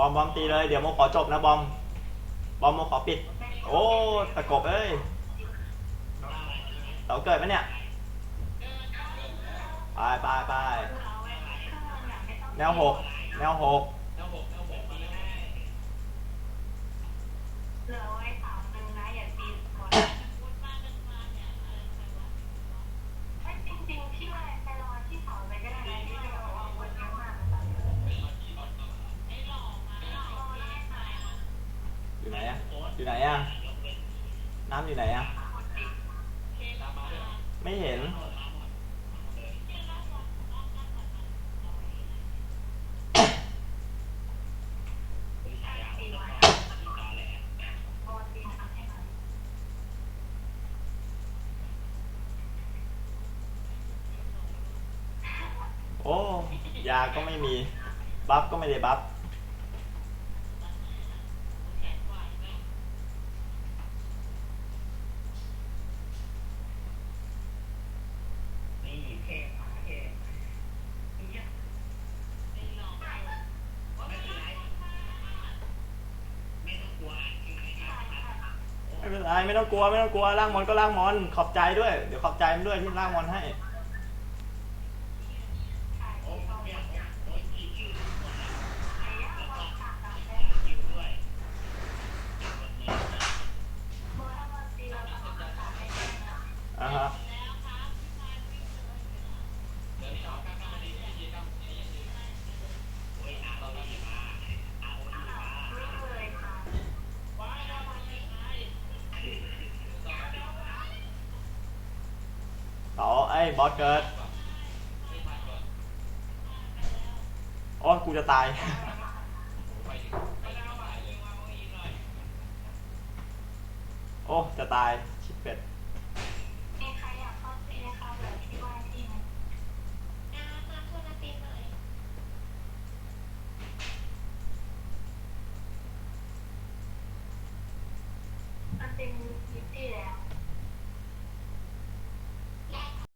บอมบอมตีเลย เดี๋ยวโมขอจบนะบอม บอมโมขอปิด โอ้ตะกบเอ้ยเราเกิดไหมเนี่ย ไปไปไปแนวหกแนวหก อยู่ไหนอะอยู่ไหนอะน้ำอยู่ไหนอะไม่เห็นพอตีทำให้มันโอ้ ยาก็ไม่มี บัฟก็ไม่ได้บัฟ นี่เท่มาเท่เนี่ยไม่เป็นไรไม่ต้องกลัวจริงๆครับ ไม่ เป็นไรไม่ต้องกลัวไม่ต้องกลัวล่างมอนก็ล่างมอนขอบใจด้วยเดี๋ยวขอบใจมันด้วยที่ล่างมอนให้ อไอ้ยบอสเกิดอ้ยกูจะตาย โอ้ จะตายชิบเป็ดมันเป็นยิปตี้แล้ว